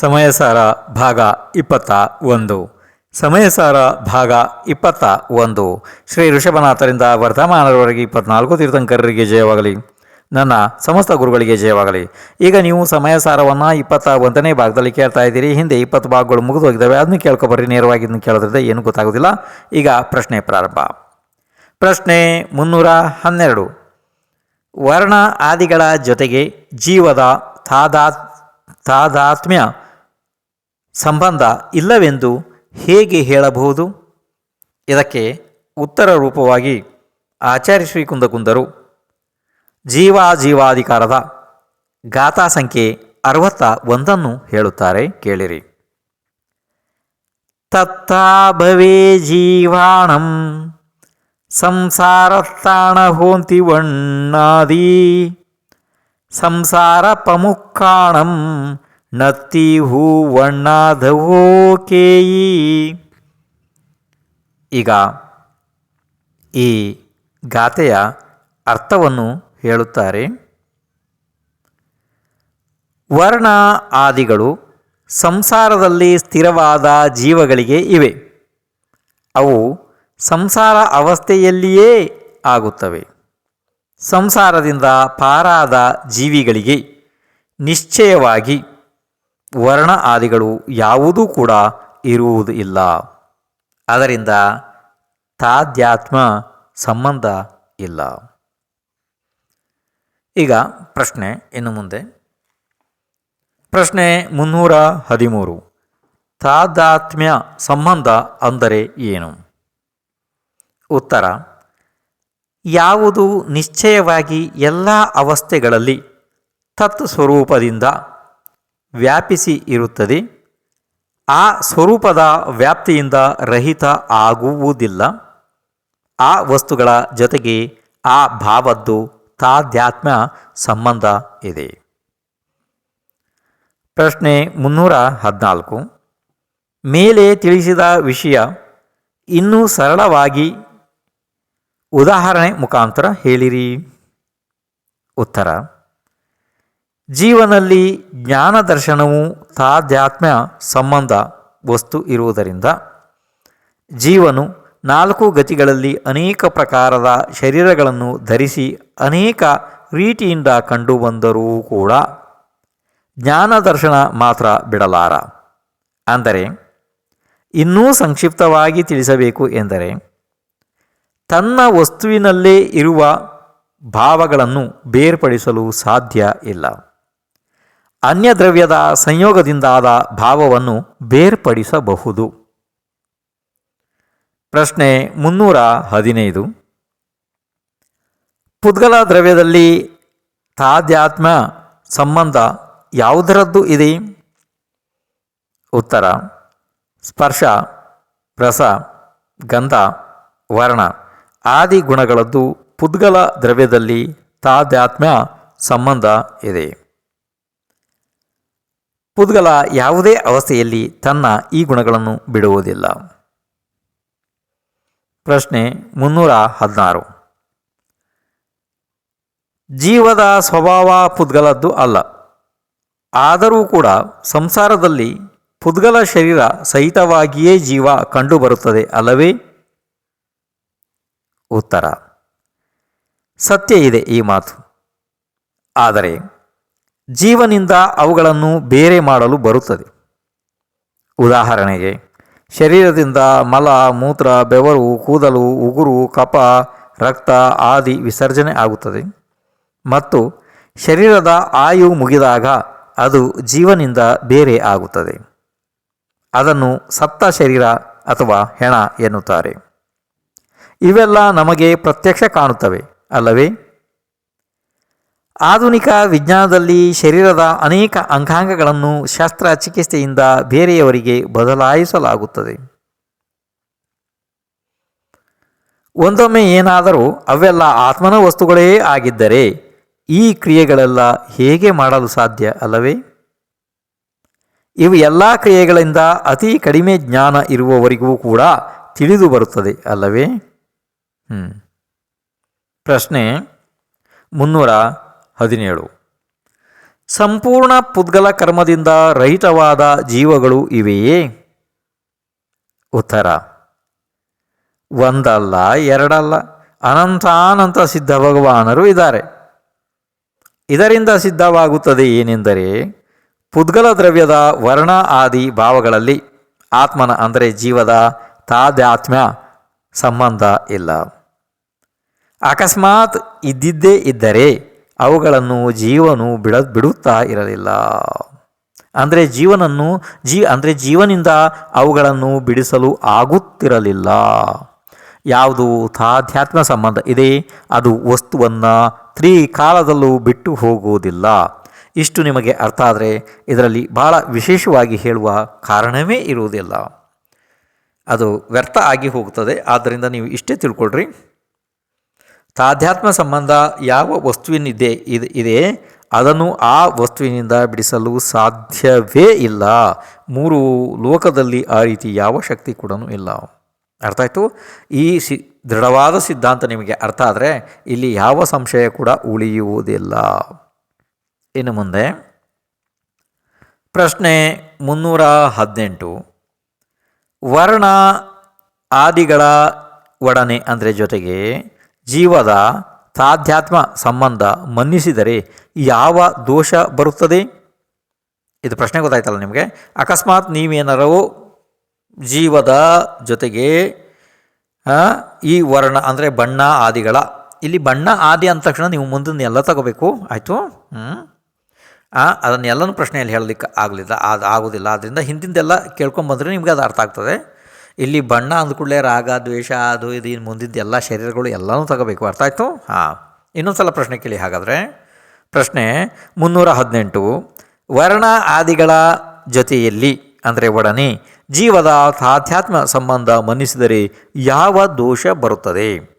ಸಮಯಸಾರ ಭಾಗ ಇಪ್ಪತ್ತ ಒಂದು. ಸಮಯಸಾರ ಭಾಗ ಇಪ್ಪತ್ತ ಒಂದು. ಶ್ರೀ ಋಷಭನಾಥರಿಂದ ವರ್ಧಮಾನರವರೆಗೆ ಇಪ್ಪತ್ನಾಲ್ಕು ತೀರ್ಥಂಕರರಿಗೆ ಜಯವಾಗಲಿ. ನನ್ನ ಸಮಸ್ತ ಗುರುಗಳಿಗೆ ಜಯವಾಗಲಿ. ಈಗ ನೀವು ಸಮಯಸಾರವನ್ನು ಇಪ್ಪತ್ತ ಒಂದನೇ ಭಾಗದಲ್ಲಿ ಕೇಳ್ತಾ ಇದ್ದೀರಿ. ಹಿಂದೆ ಇಪ್ಪತ್ತು ಭಾಗಗಳು ಮುಗಿದು ಹೋಗಿದ್ದಾವೆ ಅದನ್ನು ಕೇಳ್ಕೊಬರ್ರಿ. ನೇರವಾಗಿ ಇದನ್ನು ಕೇಳೋದ್ರಿಂದ ಏನು ಗೊತ್ತಾಗೋದಿಲ್ಲ. ಈಗ ಪ್ರಶ್ನೆ ಪ್ರಾರಂಭ. ಪ್ರಶ್ನೆ ಮುನ್ನೂರ ಹನ್ನೆರಡು. ವರ್ಣ ಆದಿಗಳ ಜೊತೆಗೆ ಜೀವದ ತಾದಾ ತಾದಾತ್ಮ್ಯ ಸಂಬಂಧ ಇಲ್ಲವೆಂದು ಹೇಗೆ ಹೇಳಬಹುದು? ಇದಕ್ಕೆ ಉತ್ತರ ರೂಪವಾಗಿ ಆಚಾರ್ಯ ಶ್ರೀ ಜೀವಾ ಜೀವಾಧಿಕಾರದ ಗಾಥಾ ಸಂಖ್ಯೆ ಅರವತ್ತ ಒಂದನ್ನು ಹೇಳುತ್ತಾರೆ, ಕೇಳಿರಿ. ತತ್ತಾಭವೇ ಜೀವಾಣಂ ಸಂಸಾರತ್ತಾಣ ಹೋಂತಿ ವಣ್ಣಾದಿ ಸಂಸಾರ ಪಮುಕ್ಕಾಣಂ ನತ್ತಿ ಹೂವಣ್ಣಾದವೋಕೇಯಿ ಈಗ ಈ ಗಾಥೆಯ ಅರ್ಥವನ್ನು ಹೇಳುತ್ತಾರೆ. ವರ್ಣ ಆದಿಗಳು ಸಂಸಾರದಲ್ಲಿ ಸ್ಥಿರವಾದ ಜೀವಗಳಿಗೆ ಇವೆ. ಅವು ಸಂಸಾರ ಅವಸ್ಥೆಯಲ್ಲಿಯೇ ಆಗುತ್ತವೆ. ಸಂಸಾರದಿಂದ ಪಾರಾದ ಜೀವಿಗಳಿಗೆ ನಿಶ್ಚಯವಾಗಿ ವರ್ಣ ಆದಿಗಳು ಯಾವುದೂ ಕೂಡ ಇರುವುದು ಇಲ್ಲ. ಅದರಿಂದ ತಾದ್ಯಾತ್ಮ ಸಂಬಂಧ ಇಲ್ಲ. ಈಗ ಪ್ರಶ್ನೆ ಇನ್ನು ಮುಂದೆ. ಪ್ರಶ್ನೆ ಮುನ್ನೂರ ಹದಿಮೂರು. ತಾದಾತ್ಮ್ಯ ಸಂಬಂಧ ಅಂದರೆ ಏನು? ಉತ್ತರ, ಯಾವುದು ನಿಶ್ಚಯವಾಗಿ ಎಲ್ಲ ಅವಸ್ಥೆಗಳಲ್ಲಿ ತತ್ ಸ್ವರೂಪದಿಂದ ವ್ಯಾಪಿಸಿ ಇರುತ್ತದೆ. ಆ ಸ್ವರೂಪದ ವ್ಯಾಪ್ತಿಯಿಂದ ರಹಿತ ಆಗುವುದಿಲ್ಲ. ಆ ವಸ್ತುಗಳ ಜೊತೆಗೆ ಆ ಭಾವದ್ದು ತಾಧ್ಯಾತ್ಮ ಸಂಬಂಧ ಇದೆ. ಪ್ರಶ್ನೆ ಮುನ್ನೂರ ಹದಿನಾಲ್ಕು. ಮೇಲೆ ತಿಳಿಸಿದ ವಿಷಯ ಇನ್ನೂ ಸರಳವಾಗಿ ಉದಾಹರಣೆ ಮುಖಾಂತರ ಹೇಳಿರಿ. ಉತ್ತರ. ಜೀವನಲ್ಲಿ ಜ್ಞಾನ ದರ್ಶನವು ತಾಧ್ಯಾತ್ಮ ಸಂಬಂಧ ವಸ್ತು ಇರುವುದರಿಂದ ಜೀವನು ನಾಲ್ಕು ಗತಿಗಳಲ್ಲಿ ಅನೇಕ ಪ್ರಕಾರದ ಶರೀರಗಳನ್ನು ಧರಿಸಿ ಅನೇಕ ರೀತಿಯಿಂದ ಕಂಡುಬಂದರೂ ಕೂಡ ಜ್ಞಾನ ದರ್ಶನ ಮಾತ್ರ ಬಿಡಲಾರ. ಅಂದರೆ ಇನ್ನೂ ಸಂಕ್ಷಿಪ್ತವಾಗಿ ತಿಳಿಸಬೇಕು ಎಂದರೆ ತನ್ನ ವಸ್ತುವಿನಲ್ಲೇ ಇರುವ ಭಾವಗಳನ್ನು ಬೇರ್ಪಡಿಸಲು ಸಾಧ್ಯ ಇಲ್ಲ. ಅನ್ಯ ದ್ರವ್ಯದ ಸಂಯೋಗದಿಂದಾದ ಭಾವವನ್ನು ಬೇರ್ಪಡಿಸಬಹುದು. ಪ್ರಶ್ನೆ ಮುನ್ನೂರ ಹದಿನೈದು. ಪುದ್ಗಲ ದ್ರವ್ಯದಲ್ಲಿ ತಾದ್ಯಾತ್ಮ ಸಂಬಂಧ ಯಾವುದರದ್ದು ಇದೆ? ಉತ್ತರ, ಸ್ಪರ್ಶ, ರಸ, ಗಂಧ, ವರ್ಣ ಆದಿ ಗುಣಗಳದ್ದು ಪುದ್ಗಲ ದ್ರವ್ಯದಲ್ಲಿ ತಾದ್ಯಾತ್ಮ ಸಂಬಂಧ ಇದೆ. ಪುದ್ಗಲ ಯಾವುದೇ ಅವಸ್ಥೆಯಲ್ಲಿ ತನ್ನ ಈ ಗುಣಗಳನ್ನು ಬಿಡುವುದಿಲ್ಲ. ಪ್ರಶ್ನೆ ಮುನ್ನೂರ ಹದಿನಾರು. ಜೀವದ ಸ್ವಭಾವ ಪುದ್ಗಲದ್ದು ಅಲ್ಲ. ಆದರೂ ಕೂಡ ಸಂಸಾರದಲ್ಲಿ ಪುದ್ಗಲ ಶರೀರ ಸಹಿತವಾಗಿಯೇ ಜೀವ ಕಂಡುಬರುತ್ತದೆ ಅಲ್ಲವೇ? ಉತ್ತರ. ಸತ್ಯ ಇದೆ ಈ ಮಾತು. ಆದರೆ ಜೀವನಿಂದ ಅವುಗಳನ್ನು ಬೇರೆ ಮಾಡಲು ಬರುತ್ತದೆ. ಉದಾಹರಣೆಗೆ, ಶರೀರದಿಂದ ಮಲ, ಮೂತ್ರ, ಬೆವರು, ಕೂದಲು, ಉಗುರು ಕಪ ರಕ್ತ ಆದಿ ವಿಸರ್ಜನೆ ಆಗುತ್ತದೆ. ಮತ್ತು ಶರೀರದ ಆಯು ಮುಗಿದಾಗ ಅದು ಜೀವನಿಂದ ಬೇರೆ ಆಗುತ್ತದೆ. ಅದನ್ನು ಸತ್ತ ಶರೀರ ಅಥವಾ ಹೆಣ ಎನ್ನುತ್ತಾರೆ. ಇವೆಲ್ಲ ನಮಗೆ ಪ್ರತ್ಯಕ್ಷ ಕಾಣುತ್ತವೆ, ಅಲ್ಲವೇ? ಆಧುನಿಕ ವಿಜ್ಞಾನದಲ್ಲಿ ಶರೀರದ ಅನೇಕ ಅಂಗಾಂಗಗಳನ್ನು ಶಸ್ತ್ರ ಚಿಕಿತ್ಸೆಯಿಂದ ಬೇರೆಯವರಿಗೆ ಬದಲಾಯಿಸಲಾಗುತ್ತದೆ. ಒಂದೊಮ್ಮೆ ಏನಾದರೂ ಅವೆಲ್ಲ ಆತ್ಮನ ವಸ್ತುಗಳೇ ಆಗಿದ್ದರೆ ಈ ಕ್ರಿಯೆಗಳೆಲ್ಲ ಹೇಗೆ ಮಾಡಲು ಸಾಧ್ಯ ಅಲ್ಲವೇ? ಇವು ಎಲ್ಲ ಕ್ರಿಯೆಗಳಿಂದ ಅತಿ ಕಡಿಮೆ ಜ್ಞಾನ ಇರುವವರಿಗೂ ಕೂಡ ತಿಳಿದು ಬರುತ್ತದೆ ಅಲ್ಲವೇ? ಪ್ರಶ್ನೆ ಮುನ್ನೂರ ಹದಿನೇಳು. ಸಂಪೂರ್ಣ ಪುದ್ಗಲ ಕರ್ಮದಿಂದ ರಹಿತವಾದ ಜೀವಗಳು ಇವೆಯೇ? ಉತ್ತರ. ಒಂದಲ್ಲ, ಎರಡಲ್ಲ, ಅನಂತಾನಂತ ಸಿದ್ಧ ಭಗವಾನರು ಇದ್ದಾರೆ. ಇದರಿಂದ ಸಿದ್ಧವಾಗುತ್ತದೆ ಏನೆಂದರೆ, ಪುದ್ಗಲ ದ್ರವ್ಯದ ವರ್ಣ ಆದಿ ಭಾವಗಳಲ್ಲಿ ಆತ್ಮನ ಅಂದರೆ ಜೀವದ ತಾದಾತ್ಮ್ಯ ಸಂಬಂಧ ಇಲ್ಲ. ಅಕಸ್ಮಾತ್ ಇದ್ದಿದ್ದೇ ಇದ್ದರೆ ಅವುಗಳನ್ನು ಜೀವನು ಬಿಡ, ಬಿಡುತ್ತಾ ಇರಲಿಲ್ಲ. ಅಂದರೆ ಜೀವನನ್ನು ಜೀ, ಅಂದರೆ ಜೀವನಿಂದ ಅವುಗಳನ್ನು ಬಿಡಿಸಲು ಆಗುತ್ತಿರಲಿಲ್ಲ. ಯಾವುದು ತಾಧ್ಯಾತ್ಮ ಸಂಬಂಧ. ಇದೆ, ಅದು ವಸ್ತುವನ್ನು ತ್ರಿಕಾಲದಲ್ಲೂ ಬಿಟ್ಟು ಹೋಗುವುದಿಲ್ಲ. ಇಷ್ಟು ನಿಮಗೆ ಅರ್ಥ ಆದರೆ ಇದರಲ್ಲಿ ಬಹಳ ವಿಶೇಷವಾಗಿ ಹೇಳುವ ಕಾರಣವೇ ಇರುವುದಿಲ್ಲ. ಅದು ವ್ಯರ್ಥ ಆಗಿ ಹೋಗುತ್ತದೆ. ಆದ್ದರಿಂದ ನೀವು ಇಷ್ಟೇ ತಿಳ್ಕೊಳ್ರಿ. ತಾಧ್ಯಾತ್ಮ ಸಂಬಂಧ ಯಾವ ವಸ್ತುವಿನಿದೆ ಇದೆ ಇದೆ, ಅದನ್ನು ಆ ವಸ್ತುವಿನಿಂದ ಬಿಡಿಸಲು ಸಾಧ್ಯವೇ ಇಲ್ಲ. ಮೂರು ಲೋಕದಲ್ಲಿ ಆ ರೀತಿ ಯಾವ ಶಕ್ತಿ ಕೂಡ ಇಲ್ಲ. ಅರ್ಥ ಆಯಿತು? ಈ ಸಿ, ದೃಢವಾದ ಸಿದ್ಧಾಂತ ನಿಮಗೆ ಅರ್ಥ ಆದರೆ ಇಲ್ಲಿ ಯಾವ ಸಂಶಯ ಕೂಡ ಉಳಿಯುವುದಿಲ್ಲ. ಇನ್ನು ಮುಂದೆ, ಪ್ರಶ್ನೆ ಮುನ್ನೂರ ಹದಿನೆಂಟು. ವರ್ಣ ಆದಿಗಳ ಒಡನೆ ಅಂದರೆ ಜೊತೆಗೆ ಜೀವದ ತಾಧ್ಯಾತ್ಮ ಸಂಬಂಧ ಮನ್ನಿಸಿದರೆ ಯಾವ ದೋಷ ಬರುತ್ತದೆ? ಇದು ಪ್ರಶ್ನೆ ಗೊತ್ತಾಯ್ತಲ್ಲ ನಿಮಗೆ. ಅಕಸ್ಮಾತ್ ನೀವೇನಾರೋ ಜೀವದ ಜೊತೆಗೆ ಈ ವರ್ಣ ಅಂದರೆ ಬಣ್ಣ ಆದಿಗಳ. ಇಲ್ಲಿ ಬಣ್ಣ ಆದಿ ಅಂದ ತಕ್ಷಣ ನೀವು ಮುಂದಿನ ಎಲ್ಲ ತಗೋಬೇಕು. ಆಯಿತು? ಹ್ಞೂ ಅದನ್ನೆಲ್ಲನೂ ಪ್ರಶ್ನೆಯಲ್ಲಿ ಹೇಳಲಿಕ್ಕೆ ಆಗಲಿಲ್ಲ ಅದು ಆಗೋದಿಲ್ಲ. ಆದ್ದರಿಂದ ಹಿಂದಿಂದೆಲ್ಲ ಕೇಳ್ಕೊಂಬಂದರೆ ನಿಮಗೆ ಅದು ಅರ್ಥ ಆಗ್ತದೆ. ಇಲ್ಲಿ ಬಣ್ಣ ಅಂದ್ಕೂಡಲೇ ರಾಗ, ದ್ವೇಷ, ಅದು, ಇದು ಇನ್ನು ಮುಂದಿದ್ದ ಎಲ್ಲ ಶರೀರಗಳು ಎಲ್ಲನೂ ತಗೋಬೇಕು. ಅರ್ಥ ಆಯಿತು? ಹಾಂ. ಇನ್ನೊಂದು ಸಲ ಪ್ರಶ್ನೆ ಕೇಳಿ ಹಾಗಾದರೆ. ಪ್ರಶ್ನೆ ಮುನ್ನೂರ ಹದಿನೆಂಟು. ವರ್ಣ ಆದಿಗಳ ಜೊತೆಯಲ್ಲಿ, ಅಂದರೆ ಒಡನೆ ಜೀವದ ತಾಧ್ಯಾತ್ಮ ಸಂಬಂಧ ಮನ್ನಿಸಿದರೆ ಯಾವ ದೋಷ ಬರುತ್ತದೆ?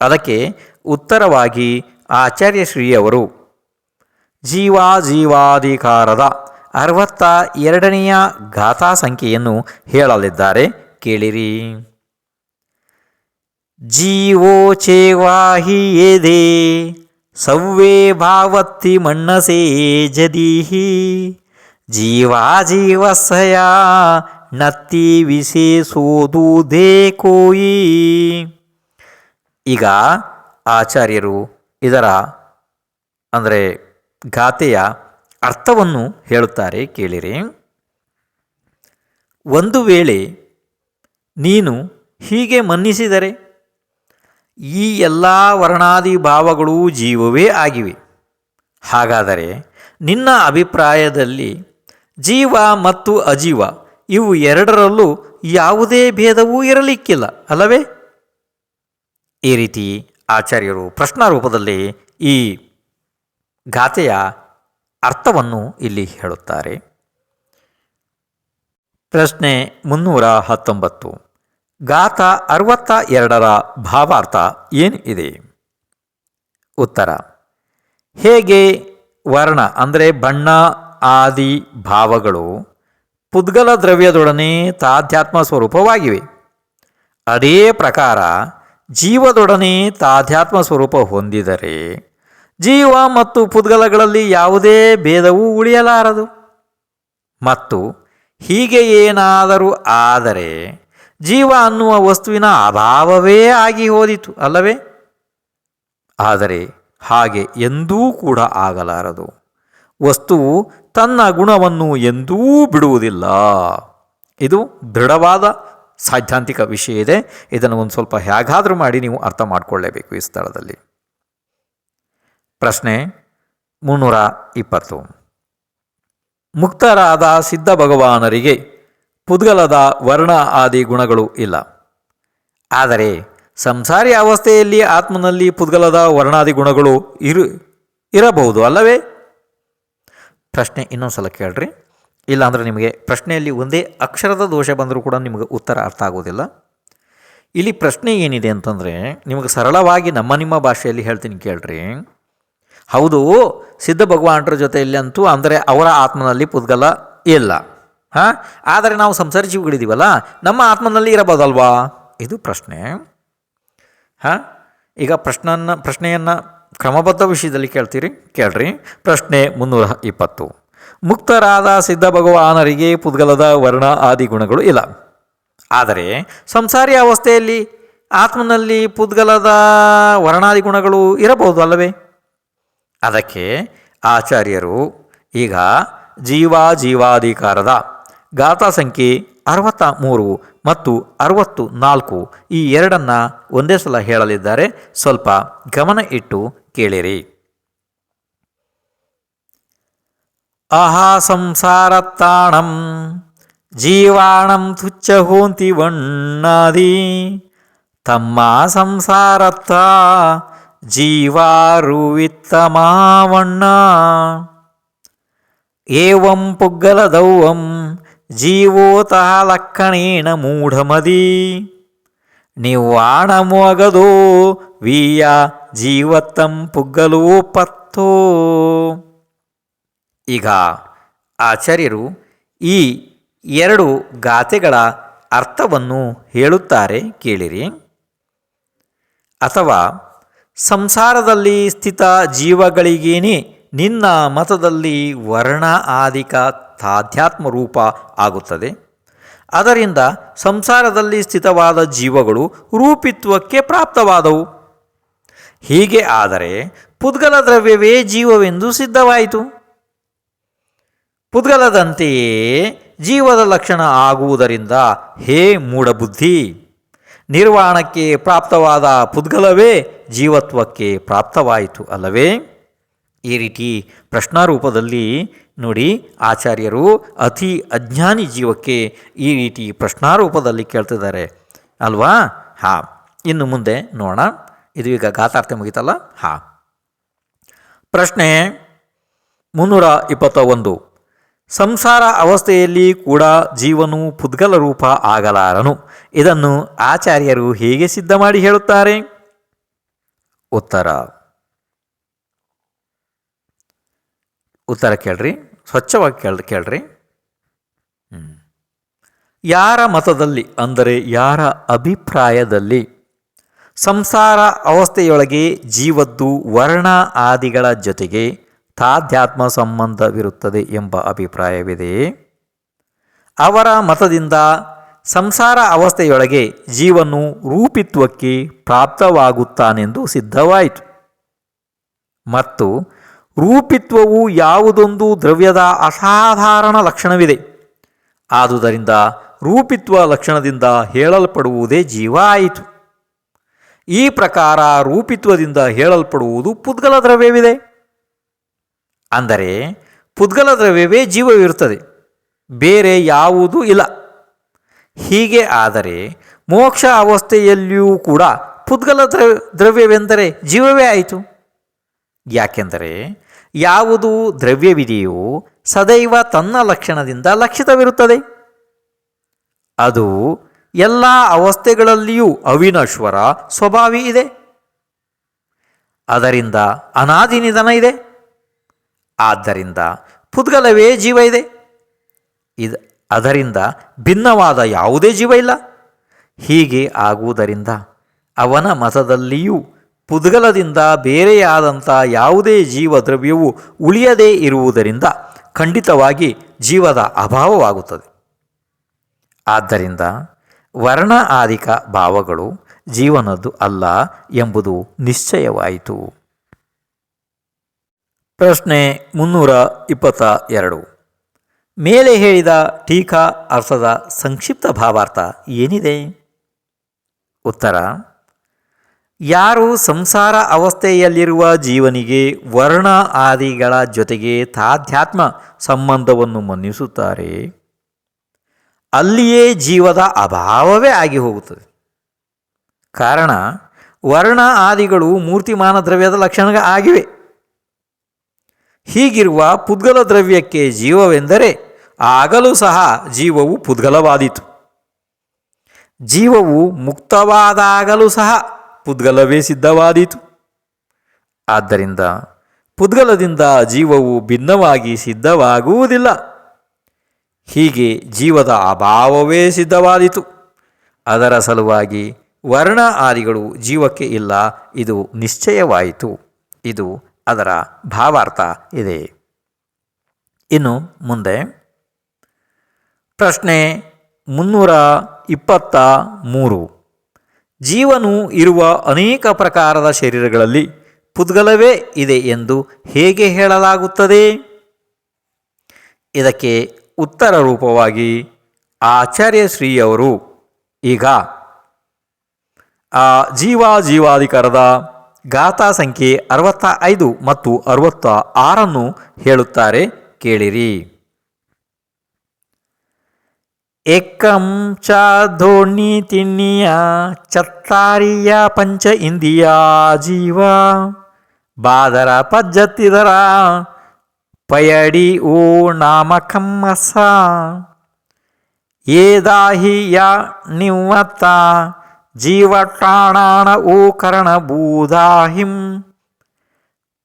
ಅದಕ್ಕೆ ಉತ್ತರವಾಗಿ ಆಚಾರ್ಯ ಶ್ರೀಯವರು, ಜೀವಾಜೀವಾಧಿಕಾರದ ಅರವತ್ತ ಎರಡನೆಯ ಗಾಥಾ ಸಂಖ್ಯೆಯನ್ನು ಹೇಳಲಿದ್ದಾರೆ. ಕೇಳಿರಿ. ಜೀವೋಚೇವಾಹಿ ಏದೇ ಸವ್ವೇ ಭಾವತ್ತಿ ಮಣ್ಣಸೇ ಜದೀಹಿ. ಜೀವಾ ಜೀವಸಯ ನತ್ತಿ ವಿಶೇಷೋದುದೇ ಕೋಯಿ. ಈಗ ಆಚಾರ್ಯರು ಇದರ ಅಂದರೆ ಗಾಥೆಯ ಅರ್ಥವನ್ನು ಹೇಳುತ್ತಾರೆ ಕೇಳಿರಿ. ಒಂದು ವೇಳೆ ನೀನು ಹೀಗೆ ಮನ್ನಿಸಿದರೆ ಈ ಎಲ್ಲ ವರ್ಣಾದಿ ಭಾವಗಳು ಜೀವವೇ ಆಗಿವೆ. ಹಾಗಾದರೆ ನಿನ್ನ ಅಭಿಪ್ರಾಯದಲ್ಲಿ ಜೀವ ಮತ್ತು ಅಜೀವ ಇವು ಎರಡರಲ್ಲೂ ಯಾವುದೇ ಭೇದವೂ ಇರಲಿಕ್ಕಿಲ್ಲ, ಅಲ್ಲವೇ? ಈ ರೀತಿ ಆಚಾರ್ಯರು ಪ್ರಶ್ನಾ ರೂಪದಲ್ಲಿ ಈ ಗಾಥೆಯ ಅರ್ಥವನ್ನು ಇಲ್ಲಿ ಹೇಳುತ್ತಾರೆ. ಪ್ರಶ್ನೆ ಮುನ್ನೂರ ಹತ್ತೊಂಬತ್ತು. ಗಾಥ ಅರವತ್ತ ಎರಡರ ಭಾವಾರ್ಥ ಏನು ಇದೆ ಉತ್ತರ. ಹೇಗೆ ವರ್ಣ ಅಂದರೆ ಬಣ್ಣ, ಆದಿ ಭಾವಗಳು ಪುದ್ಗಲ ದ್ರವ್ಯದೊಡನೆ ತಾಧ್ಯಾತ್ಮ ಸ್ವರೂಪವಾಗಿವೆ. ಅದೇ ಪ್ರಕಾರ ಜೀವದೊಡನೆ ತಾಧ್ಯಾತ್ಮ ಸ್ವರೂಪ ಹೊಂದಿದರೆ ಜೀವ ಮತ್ತು ಪುದ್ಗಲಗಳಲ್ಲಿ ಯಾವುದೇ ಭೇದವೂ ಉಳಿಯಲಾರದು. ಮತ್ತು ಹೀಗೆ ಏನಾದರೂ ಆದರೆ ಜೀವ ಅನ್ನುವ ವಸ್ತುವಿನ ಅಭಾವವೇ ಆಗಿ ಹೋದಿತು, ಅಲ್ಲವೇ? ಆದರೆ ಹಾಗೆ ಎಂದೂ ಕೂಡ ಆಗಲಾರದು. ವಸ್ತುವು ತನ್ನ ಗುಣವನ್ನು ಎಂದೂ ಬಿಡುವುದಿಲ್ಲ. ಇದು ದೃಢವಾದ ಸೈದ್ಧಾಂತಿಕ ವಿಷಯ ಇದೆ. ಇದನ್ನು ಒಂದು ಸ್ವಲ್ಪ ಹೇಗಾದರೂ ಮಾಡಿ ನೀವು ಅರ್ಥ ಮಾಡಿಕೊಳ್ಳೇಬೇಕು ಈ ಸ್ಥಳದಲ್ಲಿ. ಪ್ರಶ್ನೆ ಮುನ್ನೂರ ಇಪ್ಪತ್ತು. ಮುಕ್ತರಾದ ಸಿದ್ಧ ಭಗವಾನರಿಗೆ ಪುದ್ಗಲದ ವರ್ಣ ಆದಿ ಗುಣಗಳು ಇಲ್ಲ. ಆದರೆ ಸಂಸಾರಿ ಅವಸ್ಥೆಯಲ್ಲಿ ಆತ್ಮನಲ್ಲಿ ಪುದ್ಗಲದ ವರ್ಣಾದಿ ಗುಣಗಳು ಇರು, ಇರಬಹುದು ಅಲ್ಲವೇ? ಪ್ರಶ್ನೆ ಇನ್ನೊಂದು ಸಲ ಕೇಳ್ರಿ. ಇಲ್ಲಾಂದರೆ ನಿಮಗೆ ಪ್ರಶ್ನೆಯಲ್ಲಿ ಒಂದೇ ಅಕ್ಷರದ ದೋಷ ಬಂದರೂ ಕೂಡ ನಿಮಗೆ ಉತ್ತರ ಅರ್ಥ ಆಗೋದಿಲ್ಲ. ಇಲ್ಲಿ ಪ್ರಶ್ನೆ ಏನಿದೆ ಅಂತಂದರೆ, ನಿಮಗೆ ಸರಳವಾಗಿ ನಮ್ಮ ನಿಮ್ಮ ಭಾಷೆಯಲ್ಲಿ ಹೇಳ್ತೀನಿ ಕೇಳ್ರಿ. ಹೌದು, ಸಿದ್ಧ ಭಗವಾನರ ಜೊತೆಯಲ್ಲಿ ಅಂತೂ ಅಂದರೆ ಅವರ ಆತ್ಮನಲ್ಲಿ ಪುದ್ಗಲ ಇಲ್ಲ. ಹಾಂ? ಆದರೆ ನಾವು ಸಂಸಾರ ಜೀವಿಗಳಿದ್ದೀವಲ್ಲ ನಮ್ಮ ಆತ್ಮನಲ್ಲಿ ಇರಬಹುದಲ್ವಾ? ಇದು ಪ್ರಶ್ನೆ. ಹಾಂ? ಈಗ ಪ್ರಶ್ನನ್ನು, ಪ್ರಶ್ನೆಯನ್ನು ಕ್ರಮಬದ್ಧ ವಿಷಯದಲ್ಲಿ ಕೇಳ್ತೀರಿ, ಕೇಳ್ರಿ. ಪ್ರಶ್ನೆ ಮುನ್ನೂರ ಇಪ್ಪತ್ತು ಮುಕ್ತರಾದ ಸಿದ್ಧ ಭಗವಾನರಿಗೆ ಪುದ್ಗಲದ ವರ್ಣ ಆದಿ ಗುಣಗಳು ಇಲ್ಲ. ಆದರೆ ಸಂಸಾರಿ ಅವಸ್ಥೆಯಲ್ಲಿ ಆತ್ಮನಲ್ಲಿ ಪುದ್ಗಲದ ವರ್ಣಾದಿ ಗುಣಗಳು ಇರಬಹುದು ಅಲ್ಲವೇ? ಅದಕ್ಕೆ ಆಚಾರ್ಯರು ಈಗ ಜೀವ ಜೀವಾಧಿಕಾರದ ಗಾಥಾ ಸಂಖ್ಯೆ ಅರವತ್ತ ಮೂರು ಮತ್ತು ಅರವತ್ತು ನಾಲ್ಕು ಈ ಎರಡನ್ನು ಒಂದೇ ಸಲ ಹೇಳಲಿದ್ದಾರೆ. ಸ್ವಲ್ಪ ಗಮನ ಇಟ್ಟು ಕೇಳಿರಿ. ಅಹಾ ತಾಣಂ ಜೀವಾಣಂ ತುಚ್ಛ ವಣ್ಣಾದಿ ತಮ್ಮ ಸಂಸಾರತ್ತ ಜೀವಾರುವಿತ್ತಮಾವಣ್ಣ ಏವಂ ಪುಗ್ಗಲದೌವಂ ಜೀವೋತಃ ಲಕ್ಕಣೇಣ ಮೂಢಮದಿ. ನಿವ್ವಾಣಮೊಗದೋ ವೀಯ ಜೀವತ್ತಂ ಪುಗ್ಗಲೋ ಪತ್ತೋ. ಈಗ ಆಚಾರ್ಯರು ಈ ಎರಡು ಗಾಥೆಗಳ ಅರ್ಥವನ್ನು ಹೇಳುತ್ತಾರೆ ಕೇಳಿರಿ. ಅಥವಾ ಸಂಸಾರದಲ್ಲಿ ಸ್ಥಿತ ಜೀವಗಳಿಗೇನೆ ನಿನ್ನ ಮತದಲ್ಲಿ ವರ್ಣ ಆದಿಕ ತಾಧ್ಯಾತ್ಮ ರೂಪ ಆಗುತ್ತದೆ. ಅದರಿಂದ ಸಂಸಾರದಲ್ಲಿ ಸ್ಥಿತವಾದ ಜೀವಗಳು ರೂಪಿತ್ವಕ್ಕೆ ಪ್ರಾಪ್ತವಾದವು. ಹೀಗೆ ಆದರೆ ಪುದ್ಗಲ ದ್ರವ್ಯವೇ ಜೀವವೆಂದು ಸಿದ್ಧವಾಯಿತು. ಪುದ್ಗಲದಂತೆಯೇ ಜೀವದ ಲಕ್ಷಣ ಆಗುವುದರಿಂದ ಹೇ ಮೂಢಬುದ್ಧಿ, ನಿರ್ವಾಣಕ್ಕೆ ಪ್ರಾಪ್ತವಾದ ಪುದ್ಗಲವೇ ಜೀವತ್ವಕ್ಕೆ ಪ್ರಾಪ್ತವಾಯಿತು ಅಲ್ಲವೇ? ಈ ರೀತಿ ಪ್ರಶ್ನಾರೂಪದಲ್ಲಿ ನೋಡಿ ಆಚಾರ್ಯರು ಅತಿ ಅಜ್ಞಾನಿ ಜೀವಕ್ಕೆ ಈ ರೀತಿ ಪ್ರಶ್ನಾರೂಪದಲ್ಲಿ ಕೇಳ್ತಿದ್ದಾರೆ. ಅಲ್ವಾ? ಹಾಂ. ಇನ್ನು ಮುಂದೆ ನೋಡೋಣ. ಇದು ಈಗ ಗಾತಾರ್ಥ ಮುಗಿತಲ್ಲ? ಹಾಂ. ಪ್ರಶ್ನೆ ಮುನ್ನೂರ ಇಪ್ಪತ್ತ ಒಂದು ಸಂಸಾರ ಅವಸ್ಥೆಯಲ್ಲಿ ಕೂಡ ಜೀವನು ಪುದ್ಗಲ ರೂಪ ಆಗಲಾರನು. ಇದನ್ನು ಆಚಾರ್ಯರು ಹೇಗೆ ಸಿದ್ಧ ಮಾಡಿ ಹೇಳುತ್ತಾರೆ? ಉತ್ತರ. ಉತ್ತರ ಕೇಳ್ರಿ, ಸ್ವಚ್ಛವಾಗಿ ಕೇಳಿ ಕೇಳ್ರಿ. ಯಾರ ಮತದಲ್ಲಿ ಅಂದರೆ ಯಾರ ಅಭಿಪ್ರಾಯದಲ್ಲಿ ಸಂಸಾರ ಅವಸ್ಥೆಯೊಳಗೆ ಜೀವದ್ದು ವರ್ಣ ಆದಿಗಳ ಜೊತೆಗೆ ತಾಧ್ಯಾತ್ಮ ಸಂಬಂಧವಿರುತ್ತದೆ ಎಂಬ ಅಭಿಪ್ರಾಯವಿದೆಯೇ ಅವರ ಮತದಿಂದ ಸಂಸಾರ ಅವಸ್ಥೆಯೊಳಗೆ ಜೀವನು ರೂಪಿತ್ವಕ್ಕೆ ಪ್ರಾಪ್ತವಾಗುತ್ತಾನೆಂದು ಸಿದ್ಧವಾಯಿತು. ಮತ್ತು ರೂಪಿತ್ವವು ಯಾವುದೊಂದು ದ್ರವ್ಯದ ಅಸಾಧಾರಣ ಲಕ್ಷಣವಿದೆ. ಆದುದರಿಂದ ರೂಪಿತ್ವ ಲಕ್ಷಣದಿಂದ ಹೇಳಲ್ಪಡುವುದೇ ಜೀವ ಆಯಿತು. ಈ ಪ್ರಕಾರ ರೂಪಿತ್ವದಿಂದ ಹೇಳಲ್ಪಡುವುದು ಪುದ್ಗಲ ದ್ರವ್ಯವಿದೆ. ಅಂದರೆ ಪುದ್ಗಲ ದ್ರವ್ಯವೇ ಜೀವವಿರುತ್ತದೆ. ಬೇರೆ ಯಾವುದೂ ಇಲ್ಲ. ಹೀಗೆ ಆದರೆ ಮೋಕ್ಷ ಅವಸ್ಥೆಯಲ್ಲಿಯೂ ಕೂಡ ಪುದ್ಗಲ ದ್ರವ್ ದ್ರವ್ಯವೆಂದರೆ ಜೀವವೇ ಆಯಿತು. ಯಾಕೆಂದರೆ ಯಾವುದು ದ್ರವ್ಯವಿದೆಯೋ ಸದೈವ ತನ್ನ ಲಕ್ಷಣದಿಂದ ಲಕ್ಷಿತವಿರುತ್ತದೆ. ಅದು ಎಲ್ಲ ಅವಸ್ಥೆಗಳಲ್ಲಿಯೂ ಅವಿನಶ್ವರ ಸ್ವಭಾವಿ ಇದೆ. ಅದರಿಂದ ಅನಾದಿ ನಿಧನ ಇದೆ. ಆದ್ದರಿಂದ ಪುದ್ಗಲವೇ ಜೀವ ಇದೆ. ಇದು, ಅದರಿಂದ ಭಿನ್ನವಾದ ಯಾವುದೇ ಜೀವ ಇಲ್ಲ. ಹೀಗೆ ಆಗುವುದರಿಂದ ಅವನ ಮತದಲ್ಲಿಯೂ ಪುದ್ಗಲದಿಂದ ಬೇರೆಯಾದಂಥ ಯಾವುದೇ ಜೀವ ದ್ರವ್ಯವು ಉಳಿಯದೇ ಇರುವುದರಿಂದ ಖಂಡಿತವಾಗಿ ಜೀವದ ಅಭಾವವಾಗುತ್ತದೆ. ಆದ್ದರಿಂದ ವರ್ಣ ಆದಿಕ ಭಾವಗಳು ಜೀವನದ್ದು ಅಲ್ಲ ಎಂಬುದು ನಿಶ್ಚಯವಾಯಿತು. ಪ್ರಶ್ನೆ ಮುನ್ನೂರ ಇಪ್ಪತ್ತ ಎರಡು. ಮೇಲೆ ಹೇಳಿದ ಟೀಕಾ ಅರ್ಥದ ಸಂಕ್ಷಿಪ್ತ ಭಾವಾರ್ಥ ಏನಿದೆ? ಉತ್ತರ ಯಾರು ಸಂಸಾರ ಅವಸ್ಥೆಯಲ್ಲಿರುವ ಜೀವನಿಗೆ ವರ್ಣ ಆದಿಗಳ ಜೊತೆಗೆ ತಾಧ್ಯಾತ್ಮ ಸಂಬಂಧವನ್ನು ಮನ್ನಿಸುತ್ತಾರೆ, ಅಲ್ಲಿಯೇ ಜೀವದ ಅಭಾವವೇ ಆಗಿ ಹೋಗುತ್ತದೆ. ಕಾರಣ, ವರ್ಣ ಆದಿಗಳು ಮೂರ್ತಿಮಾನ ದ್ರವ್ಯದ ಲಕ್ಷಣ ಆಗಿವೆ. ಹೀಗಿರುವ ಪುದ್ಗಲ ದ್ರವ್ಯಕ್ಕೆ ಜೀವವೆಂದರೆ ಆಗಲೂ ಸಹ ಜೀವವು ಪುದ್ಗಲವಾದೀತು. ಜೀವವು ಮುಕ್ತವಾದಾಗಲೂ ಸಹ ಪುದ್ಗಲವೇ ಸಿದ್ಧವಾದೀತು. ಆದ್ದರಿಂದ ಪುದ್ಗಲದಿಂದ ಜೀವವು ಭಿನ್ನವಾಗಿ ಸಿದ್ಧವಾಗುವುದಿಲ್ಲ. ಹೀಗೆ ಜೀವದ ಅಭಾವವೇ ಸಿದ್ಧವಾದೀತು. ಅದರ ಸಲುವಾಗಿ ವರ್ಣ ಆದಿಗಳು ಜೀವಕ್ಕೆ ಇಲ್ಲ, ಇದು ನಿಶ್ಚಯವಾಯಿತು. ಇದು ಅದರ ಭಾವಾರ್ಥ ಇದೆ. ಇನ್ನು ಮುಂದೆ ಪ್ರಶ್ನೆ ಮುನ್ನೂರ ಇಪ್ಪತ್ತ ಮೂರು. ಜೀವನು ಇರುವ ಅನೇಕ ಪ್ರಕಾರದ ಶರೀರಗಳಲ್ಲಿ ಪುದ್ಗಲವೇ ಇದೆ ಎಂದು ಹೇಗೆ ಹೇಳಲಾಗುತ್ತದೆ? ಇದಕ್ಕೆ ಉತ್ತರ ರೂಪವಾಗಿ ಆಚಾರ್ಯ ಶ್ರೀಯವರು ಈಗ ಆ ಜೀವ ಜೀವಾಧಿಕಾರದ ಗಾಥಾ ಸಂಖ್ಯೆ ಅರವತ್ತ ಐದು ಮತ್ತು ಅರವತ್ತ ಆರನ್ನು ಹೇಳುತ್ತಾರೆ, ಕೇಳಿರಿ. ఏకం చ తినియా చత్తారియా పంచ ఇందియా జీవా. బాదర పజ్జతిదర పయడి ఓ నామకం అసా. ఏదాహియా నివత్త జీవటాణాన ఓ కరణభూదాహిం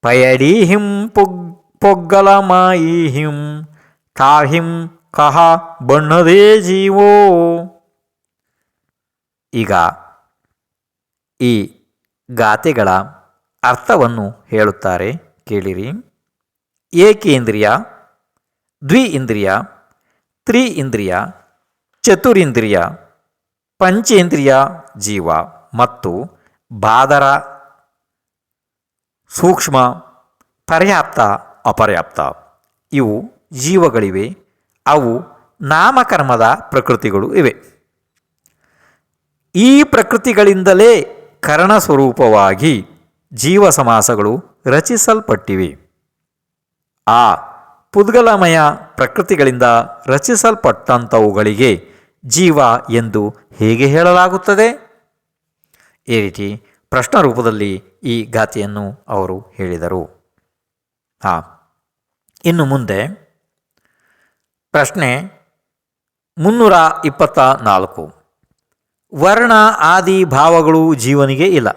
పయడీహిం పయడిహిం పొగ్గలమాయిహిం తాహిం ಕಹ ಬಣ್ಣದೇ ಜೀವೋ. ಈಗ ಈ ಗಾತೆಗಳ ಅರ್ಥವನ್ನು ಹೇಳುತ್ತಾರೆ, ಕೇಳಿರಿ. ಏಕೇಂದ್ರಿಯ ದ್ವಿ ಇಂದ್ರಿಯ ತ್ರಿ ಇಂದ್ರಿಯ ಚತುರಿಂದ್ರಿಯ, ಪಂಚೇಂದ್ರಿಯ ಜೀವ ಮತ್ತು ಬಾದರ, ಸೂಕ್ಷ್ಮ, ಪರ್ಯಾಪ್ತ, ಅಪರ್ಯಾಪ್ತ ಇವು ಜೀವಗಳಿವೆ. ಅವು ನಾಮಕರ್ಮದ ಪ್ರಕೃತಿಗಳು ಇವೆ. ಈ ಪ್ರಕೃತಿಗಳಿಂದಲೇ ಕರ್ಣಸ್ವರೂಪವಾಗಿ ಜೀವ ಸಮಾಸಗಳು ರಚಿಸಲ್ಪಟ್ಟಿವೆ. ಆ ಪುದ್ಗಲಮಯ ಪ್ರಕೃತಿಗಳಿಂದ ರಚಿಸಲ್ಪಟ್ಟಂಥವುಗಳಿಗೆ ಜೀವ ಎಂದು ಹೇಗೆ ಹೇಳಲಾಗುತ್ತದೆ? ಈ ರೀತಿ ಪ್ರಶ್ನ ರೂಪದಲ್ಲಿ ಈ ಗಾತಿಯನ್ನು ಅವರು ಹೇಳಿದರು. ಹಾಂ ಇನ್ನು ಮುಂದೆ ಪ್ರಶ್ನೆ ಮುನ್ನೂರ ಇಪ್ಪತ್ತ ನಾಲ್ಕು. ವರ್ಣ ಆದಿ ಭಾವಗಳು ಜೀವನಿಗೆ ಇಲ್ಲ.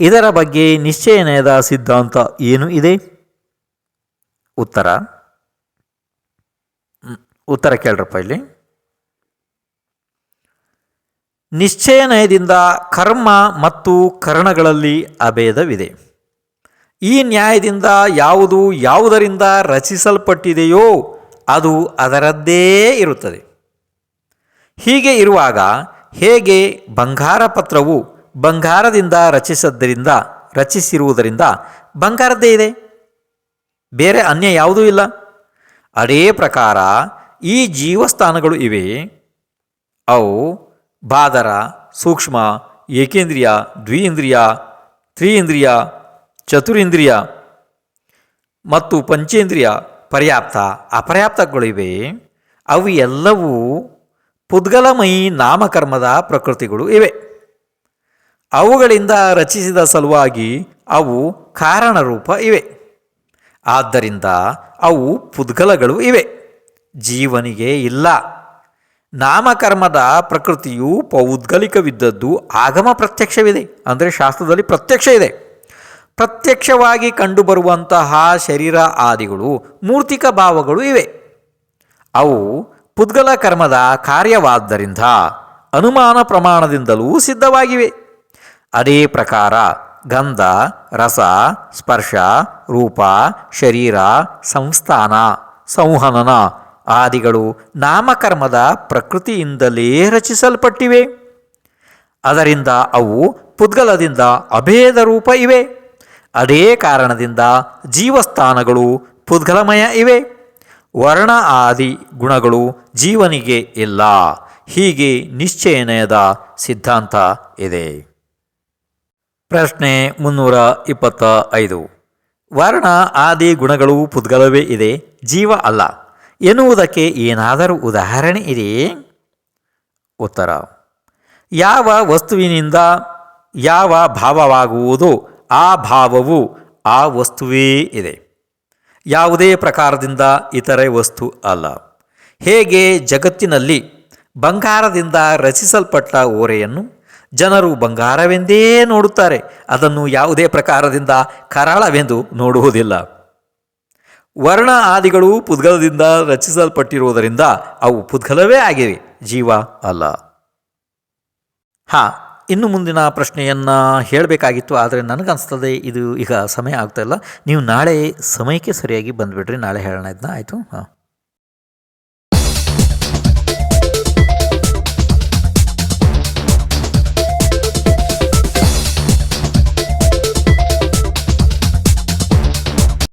ಇದರ ಬಗ್ಗೆ ನಿಶ್ಚಯನಯದ ಸಿದ್ಧಾಂತ ಏನು ಇದೆ? ಉತ್ತರ. ಉತ್ತರ ಕೇಳ್ರಪ್ಪ ಇಲ್ಲಿ. ನಿಶ್ಚಯನಯದಿಂದ ಕರ್ಮ ಮತ್ತು ಕರ್ಣಗಳಲ್ಲಿ ಅಭೇದವಿದೆ. ಈ ನ್ಯಾಯದಿಂದ ಯಾವುದು ಯಾವುದರಿಂದ ರಚಿಸಲ್ಪಟ್ಟಿದೆಯೋ ಅದು ಅದರದ್ದೇ ಇರುತ್ತದೆ. ಹೀಗೆ ಇರುವಾಗ ಹೇಗೆ ಬಂಗಾರ ಪತ್ರವು ಬಂಗಾರದಿಂದ ರಚಿಸದ್ದರಿಂದ, ರಚಿಸಿರುವುದರಿಂದ ಬಂಗಾರದ್ದೇ ಇದೆ? ಬೇರೆ ಅನ್ಯ ಯಾವುದೂ ಇಲ್ಲ. ಅದೇ ಪ್ರಕಾರ ಈ ಜೀವಸ್ಥಾನಗಳು ಇವೆ. ಅವು ಬಾದರ, ಸೂಕ್ಷ್ಮ, ಏಕೇಂದ್ರಿಯ, ದ್ವಿಇಂದ್ರಿಯ, ತ್ರಿಇಂದ್ರಿಯ, ಚತುರಿಂದ್ರಿಯ ಮತ್ತು ಪಂಚೇಂದ್ರಿಯ ಪರ್ಯಾಪ್ತ, ಅಪರ್ಯಾಪ್ತಗಳಿವೆ. ಅವು ಎಲ್ಲವೂ ಪುದ್ಗಲಮಯಿ ನಾಮಕರ್ಮದ ಪ್ರಕೃತಿಗಳು ಇವೆ. ಅವುಗಳಿಂದ ರಚಿಸಿದ ಸಲುವಾಗಿ ಅವು ಕಾರಣರೂಪ ಇವೆ. ಆದ್ದರಿಂದ ಅವು ಪುದ್ಗಲಗಳು ಇವೆ. ಜೀವನಿಗೆ ಇಲ್ಲ. ನಾಮಕರ್ಮದ ಪ್ರಕೃತಿಯು ಪೌದ್ಗಲಿಕವಿದ್ದದ್ದು ಆಗಮ ಪ್ರತ್ಯಕ್ಷವಿದೆ. ಅಂದರೆ ಶಾಸ್ತ್ರದಲ್ಲಿ ಪ್ರತ್ಯಕ್ಷ ಇದೆ. ಪ್ರತ್ಯಕ್ಷವಾಗಿ ಕಂಡುಬರುವಂತಹ ಶರೀರ ಆದಿಗಳು, ಮೂರ್ತಿಕ ಭಾವಗಳು ಇವೆ. ಅವು ಪುದ್ಗಲ ಕರ್ಮದ ಕಾರ್ಯವಾದ್ದರಿಂದ ಅನುಮಾನ ಪ್ರಮಾಣದಿಂದಲೂ ಸಿದ್ಧವಾಗಿವೆ. ಅದೇ ಪ್ರಕಾರ ಗಂಧ, ರಸ, ಸ್ಪರ್ಶ, ರೂಪ, ಶರೀರ, ಸಂಸ್ಥಾನ ಸಂಹನನ ಆದಿಗಳು ನಾಮಕರ್ಮದ ಪ್ರಕೃತಿಯಿಂದಲೇ ರಚಿಸಲ್ಪಟ್ಟಿವೆ. ಅದರಿಂದ ಅವು ಪುದ್ಗಲದಿಂದ ಅಭೇದ ರೂಪ ಇವೆ. ಅದೇ ಕಾರಣದಿಂದ ಜೀವಸ್ಥಾನಗಳು ಪುದ್ಗಲಮಯ ಇವೆ. ವರ್ಣ ಆದಿ ಗುಣಗಳು ಜೀವನಿಗೆ ಇಲ್ಲ. ಹೀಗೆ ನಿಶ್ಚಯನಯದ ಸಿದ್ಧಾಂತ ಇದೆ. ಪ್ರಶ್ನೆ ಮುನ್ನೂರ ಇಪ್ಪತ್ತ ಐದು ವರ್ಣ ಆದಿ ಗುಣಗಳು ಪುದ್ಗಲವೇ ಇದೆ, ಜೀವ ಅಲ್ಲ. ಎನ್ನುವುದಕ್ಕೆ ಏನಾದರೂ ಉದಾಹರಣೆ ಇದೆಯೇ? ಉತ್ತರ. ಯಾವ ವಸ್ತುವಿನಿಂದ ಯಾವ ಭಾವವಾಗುವುದೋ ಆ ಭಾವವು ಆ ವಸ್ತುವೇ ಇದೆ. ಯಾವುದೇ ಪ್ರಕಾರದಿಂದ ಇತರೆ ವಸ್ತು ಅಲ್ಲ. ಹೇಗೆ ಜಗತ್ತಿನಲ್ಲಿ ಬಂಗಾರದಿಂದ ರಚಿಸಲ್ಪಟ್ಟ ಓರೆಯನ್ನು ಜನರು ಬಂಗಾರವೆಂದೇ ನೋಡುತ್ತಾರೆ, ಅದನ್ನು ಯಾವುದೇ ಪ್ರಕಾರದಿಂದ ಕರಾಳವೆಂದು ನೋಡುವುದಿಲ್ಲ. ವರ್ಣ ಆದಿಗಳು ಪುದ್ಗಲದಿಂದ ರಚಿಸಲ್ಪಟ್ಟಿರುವುದರಿಂದ ಅವು ಪುದ್ಗಲವೇ ಆಗಿವೆ, ಜೀವ ಅಲ್ಲ. ಹಾ ಇನ್ನು ಮುಂದಿನ ಪ್ರಶ್ನೆಯನ್ನು ಹೇಳಬೇಕಾಗಿತ್ತು, ಆದರೆ ನನಗನ್ಸ್ತದೆ ಇದು ಈಗ ಸಮಯ ಆಗ್ತಾಯಿಲ್ಲ ನೀವು ನಾಳೆ ಸಮಯಕ್ಕೆ ಸರಿಯಾಗಿ ಬಂದುಬಿಡ್ರಿ, ನಾಳೆ ಹೇಳೋಣ ಇದನ್ನ. ಆಯಿತು? ಹಾಂ.